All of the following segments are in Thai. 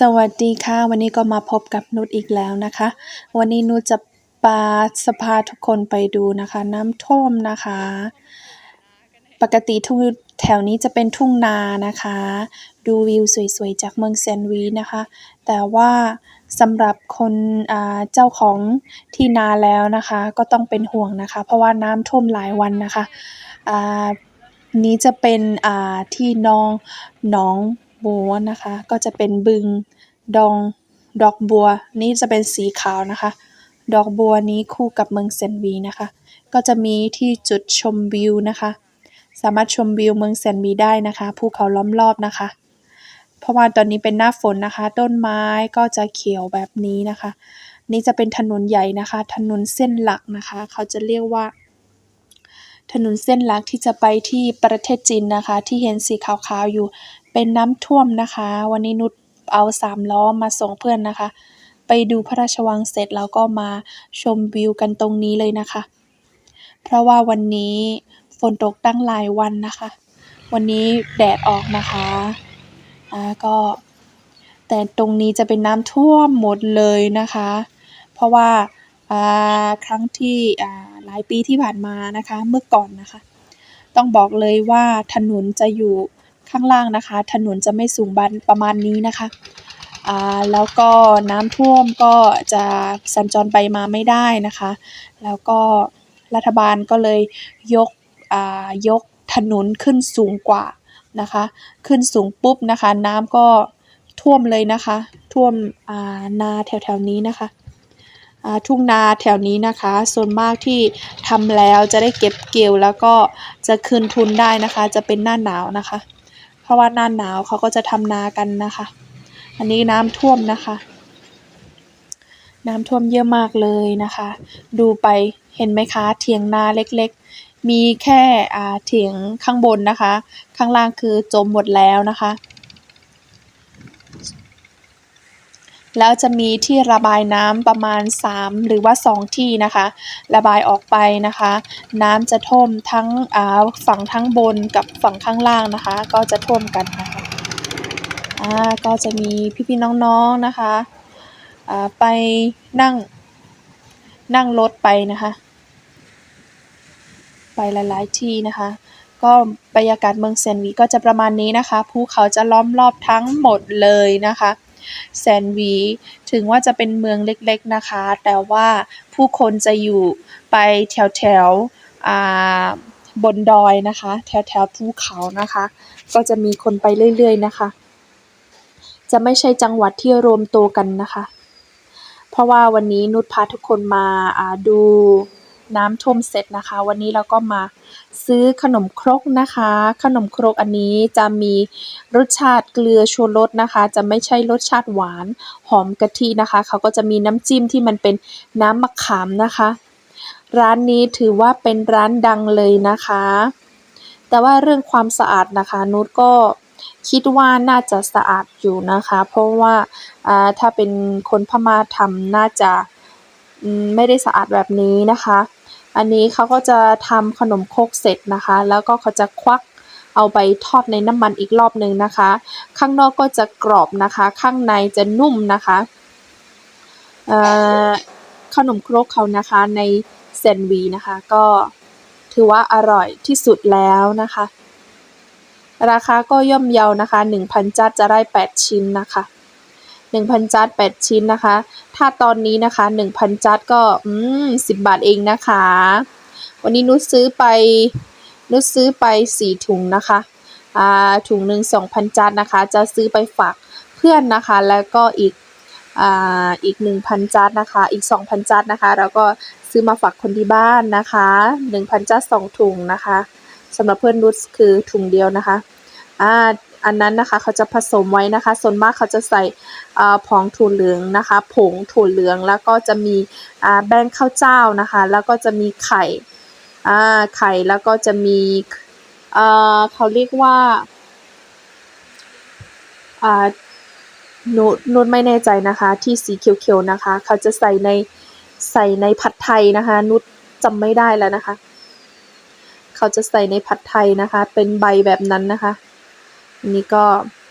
สวัสดีค่ะ วันนี้ก็มาพบกับนุชอีกแล้วนะคะ วันนี้นุชจะปาสพาทุกคนไปดูนะคะ น้ำท่วมนะคะ ปกติทุ่งแถวนี้จะเป็นทุ่งนานะคะ ดูวิวสวยๆ จากเมืองแซนวีนะคะ แต่ว่าสำหรับคนเจ้าของที่นาแล้วนะคะ ก็ต้องเป็นห่วงนะคะ เพราะว่าน้ำท่วมหลายวันนะคะอ่านี้จะเป็นที่นองหนอง บัวนะคะ ก็จะเป็นบึงดองดอกบัว นี่จะเป็นสีขาวนะคะ ดอกบัวนี้คู่กับเมืองเซนวีนะคะ ก็จะมีที่จุดชมวิวนะคะ สามารถชมวิวเมืองแซนวีได้นะคะภูเขาล้อมรอบนะคะ เพราะว่าตอนนี้เป็นหน้าฝนนะคะ ต้นไม้ก็จะเขียวแบบนี้นะคะ นี่จะเป็นถนนใหญ่นะคะ ถนนเส้นหลักนะคะ เขาจะเรียกว่าถนนเส้นหลักที่จะไปที่ประเทศจีนนะคะ ที่เห็นสีขาวๆอยู่ เป็นน้ำท่วมนะคะ วันนี้นุชเอาสามล้อมาส่งเพื่อนนะคะ ไปดูพระราชวังเสร็จแล้วก็มาชมวิวกันตรงนี้เลยนะคะ เพราะว่าวันนี้ฝนตกตั้งหลายวันนะคะ วันนี้แดดออกนะคะอ่าก็แต่ตรงนี้จะเป็นน้ำท่วมหมดเลยนะคะ เพราะว่าอ่าครั้งที่อ่าหลายปีที่ผ่านมานะคะ เมื่อก่อนนะคะ ต้องบอกเลยว่าถนนจะอยู่ ข้างล่างนะคะ ถนนจะไม่สูงบันประมาณนี้นะคะอ่าแล้วก็น้ำท่วมก็จะสัญจรไปมาไม่ได้นะคะ แล้วก็รัฐบาลก็เลยยกอ่ายกถนนขึ้นสูงกว่านะคะ ขึ้นสูงปุ๊บนะคะ น้ำก็ท่วมเลยนะคะ ท่วมอ่านาแถวๆนี้นะคะทุ่งนาแถวนี้นะคะ ส่วนมากที่ทำแล้วจะได้เก็บเกี่ยวแล้วก็จะคืนทุนได้นะคะ จะเป็นหน้าหนาวนะคะ เพราะว่าหน้าหนาวเขาก็จะทำนากันนะคะ อันนี้น้ำท่วมนะคะ น้ำท่วมเยอะมากเลยนะคะ ดูไปเห็นไหมคะเถียงนาเล็กๆ มีแค่อ่าเถียงข้างบนนะคะ ข้างล่างคือจมหมดแล้วนะคะ แล้วจะมีที่ระบายน้ำประมาณ 3 หรือว่า 2 ที่นะคะ ระบายออกไปนะคะ น้ำจะท่วมทั้งฝั่งทั้งบนกับฝั่งข้างล่างนะคะ ก็จะท่วมกันนะคะอ่าก็จะมีพี่ๆน้องๆนะคะอ่าไปนั่งนั่งรถไปนะคะ ไปหลายๆที่นะคะ ก็บรรยากาศเมืองแซนวีก็จะประมาณนี้นะคะภูเขาจะล้อมรอบทั้งหมดเลยนะคะ แซนวีถึงว่าจะเป็นเมืองเล็กๆนะคะ แต่ว่าผู้คนจะอยู่ไปแถวๆบนดอยนะคะ แถวๆภูเขานะคะ ก็จะมีคนไปเรื่อยๆนะคะ จะไม่ใช่จังหวัดที่รวมตัวกันนะคะ เพราะว่าวันนี้นุชพาทุกคนมาาดู น้ำท่วมเสร็จนะคะ วันนี้เราก็มาซื้อขนมครกนะคะ ขนมครกอันนี้จะมีรสชาติเกลือชูรสนะคะ จะไม่ใช่รสชาติหวานหอมกะทินะคะ เขาก็จะมีน้ำจิ้มที่มันเป็นน้ำมะขามนะคะ ร้านนี้ถือว่าเป็นร้านดังเลยนะคะ แต่ว่าเรื่องความสะอาดนะคะนุชก็คิดว่าน่าจะสะอาดอยู่นะคะ เพราะว่าถ้าเป็นคนพม่าทำน่าจะไม่ได้สะอาดแบบนี้นะคะ อันนี้เขาก็จะทำขนมคกเสร็จนะคะ แล้วก็เขาจะควักเอาไปทอดในน้ำมันอีกรอบหนึ่งนะคะ ข้างนอกก็จะกรอบนะคะ ข้างในจะนุ่มนะคะเอ่อขนมครกเขานะคะในแซนวีนะคะ ก็ถือว่าอร่อยที่สุดแล้วนะคะ ราคาก็ย่อมเยานะคะ 1,000จัดจะได้ 8 ชิ้นนะคะ 1,000จัด8 ชิ้นนะคะ ถ้าตอนนี้นะคะ 1,000จัดก็อืม10 บาทเองนะคะ วันนี้นุชซื้อไปนุชซื้อไป 4 ถุงนะคะอ่าถุงหนึ่ง2,000จัดนะคะ จะซื้อไปฝากเพื่อนนะคะ แล้วก็อีกอ่าอีก 1,000จัดนะคะ อีก 2,000จัดนะคะ แล้วก็ซื้อมาฝากคนที่บ้านนะคะ 1,000จัด2ถุงนะคะสำหรับเพื่อนนุชคือถุงเดียวนะคะอ่า อันนั้นนะคะเขาจะผสมไว้นะคะ ส่วนมากเขาจะใส่ผงถั่วเหลืองนะคะ ผงถั่วเหลืองแล้วก็จะมีแป้งข้าวเจ้านะคะ แล้วก็จะมีไข่ไข่แล้วก็จะมีเขาเรียกว่านุชนุชไม่แน่ใจนะคะ ที่สีเขียวๆนะคะ เขาจะใส่ในใส่ในผัดไทยนะคะ นุชจำไม่ได้แล้วนะคะ เขาจะใส่ในผัดไทยนะคะ เป็นใบแบบนั้นนะคะ นนี้ก็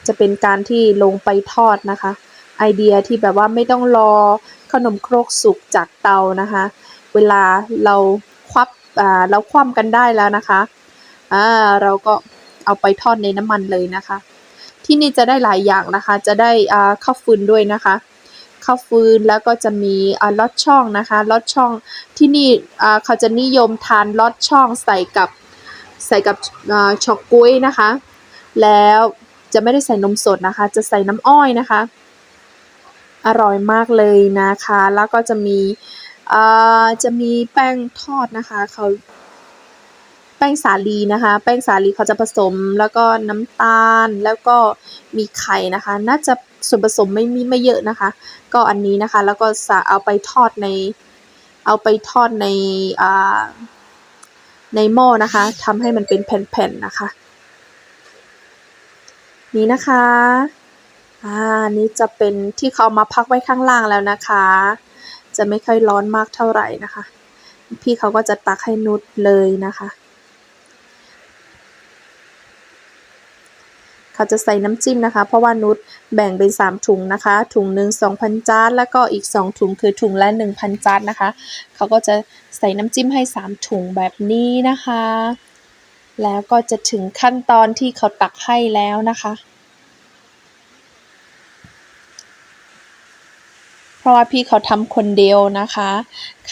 จะเป็นการที่ลงไปทอดนะคะ ไอเดียที่แบบว่าไม่ต้องรอขนมครกสุกจากเตานะคะ เวลาเราควับอ่าเราคว่ำกันได้แล้วนะคะอ่าเราก็เอาไปทอดในน้ำมันเลยนะคะ ที่นี่จะได้หลายอย่างนะคะ จะได้อ่าข้าวฟืนด้วยนะคะข้าวฟืนแล้วก็จะมีอ่าลอดช่องนะคะลอดช่องที่นี่อ่าเขาจะนิยมทานลอดช่องใส่กับใส่กับอ่าช็อกกุ้ยนะคะ แล้วจะไม่ได้ใส่นมสดนะคะ จะใส่น้ำอ้อยนะคะ อร่อยมากเลยนะคะ แล้วก็จะมีอ่าจะมีแป้งทอดนะคะเขาแป้งสาลีนะคะ แป้งสาลีเขาจะผสมแล้วก็น้ำตาลแล้วก็มีไข่นะคะ น่าจะส่วนผสมไม่มีไม่เยอะนะคะ ก็อันนี้นะคะ แล้วก็สะเอาไปทอดใน เอาไปทอดในอ่าในหม้อนะคะทำให้มันเป็นแผ่นๆนะคะ นี่นะคะอ่านี่จะเป็นที่เขามาพักไว้ข้างล่างแล้วนะคะ จะไม่ค่อยร้อนมากเท่าไหร่นะคะ พี่เขาก็จะตักให้นุชเลยนะคะเขาจะใส่น้ำจิ้มนะคะ เพราะว่านุชแบ่งเป็น 3 ถุงนะคะ ถุงหนึ่ง2,000 จานแล้วก็อีก 2 ถุงคือถุงละ 1,000 จานนะคะ เขาก็จะใส่น้ำจิ้มให้ 3 ถุงแบบนี้นะคะ แล้วก็จะถึงขั้นตอนที่เขาตักให้แล้วนะคะ เพราะว่าพี่เขาทำคนเดียวนะคะ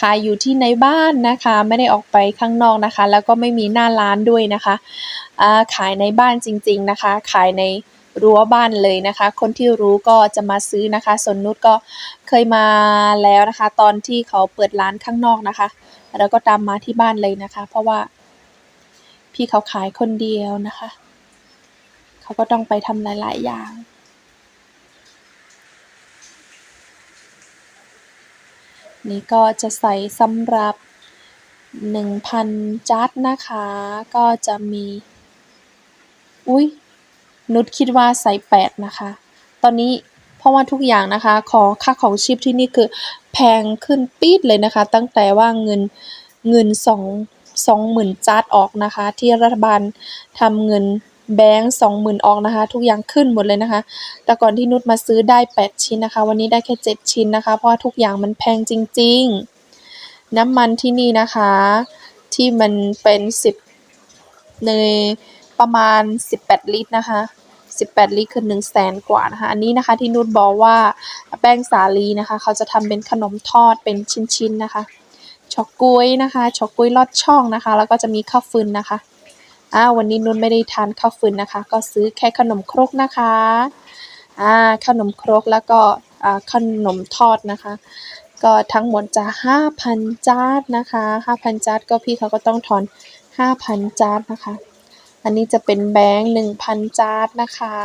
ขายอยู่ที่ในบ้านนะคะ ไม่ได้ออกไปข้างนอกนะคะ แล้วก็ไม่มีหน้าร้านด้วยนะคะาขายในบ้านจริง ๆนะคะ ขายในรั้วบ้านเลยนะคะ คนที่รู้ก็จะมาซื้อนะคะสนนุชก็เคยมาแล้วนะคะ ตอนที่เขาเปิดร้านข้างนอกนะคะ แล้วก็ตามมาที่บ้านเลยนะคะ เพราะว่า พี่เขาขายคนเดียวนะคะ เขาก็ต้องไปทำหลาย ๆ อย่าง นี่ก็จะใส่สำหรับ 1,000 จัดนะคะ ก็จะมี อุ๊ยนุชคิดว่าใส่ 8 นะคะ ตอนนี้เพราะว่าทุกอย่างนะคะของค่าของชีพที่นี่คือแพงขึ้นปี๊ดเลยนะคะ ตั้งแต่ว่าเงินเงินส สองหมื่นจัดออกนะคะ ที่รัฐบาลทำเงินแบงก์สองหมื่นออกนะคะ ทุกอย่างขึ้นหมดเลยนะคะ แต่ก่อนที่นุชมาซื้อได้ 8 ชิ้นนะคะ วันนี้ได้แค่ 7 ชิ้นนะคะ เพราะว่าทุกอย่างมันแพงจริง ๆ น้ำมันที่นี่นะคะ ที่มันเป็น 10 ในประมาณ 18 ลิตรนะคะ18 ลิตรคือ1 0 0 0 0แสนกว่านะคะ อันนี้นะคะที่นุชบอกว่าแป้งสาลีนะคะ เขาจะทำเป็นขนมทอดเป็นชิ้นๆนะคะ ช็อกก๊วยนะคะช็อกก๊วยลอดช่องนะคะ แล้วก็จะมีข้าวฟืนนะคะอ่าวันนี้นุชไม่ได้ทานข้าวฟืนนะคะ ก็ซื้อแค่ขนมครกนะคะอ่าขนมครกแล้วก็อ่าขนมทอดนะคะ ก็ทั้งหมดจะ5,000จานนะคะ5,000จานก็พี่เขาก็ต้องถอน 5,000จานนะคะ อันนี้จะเป็นแบงค์1,000จานนะคะ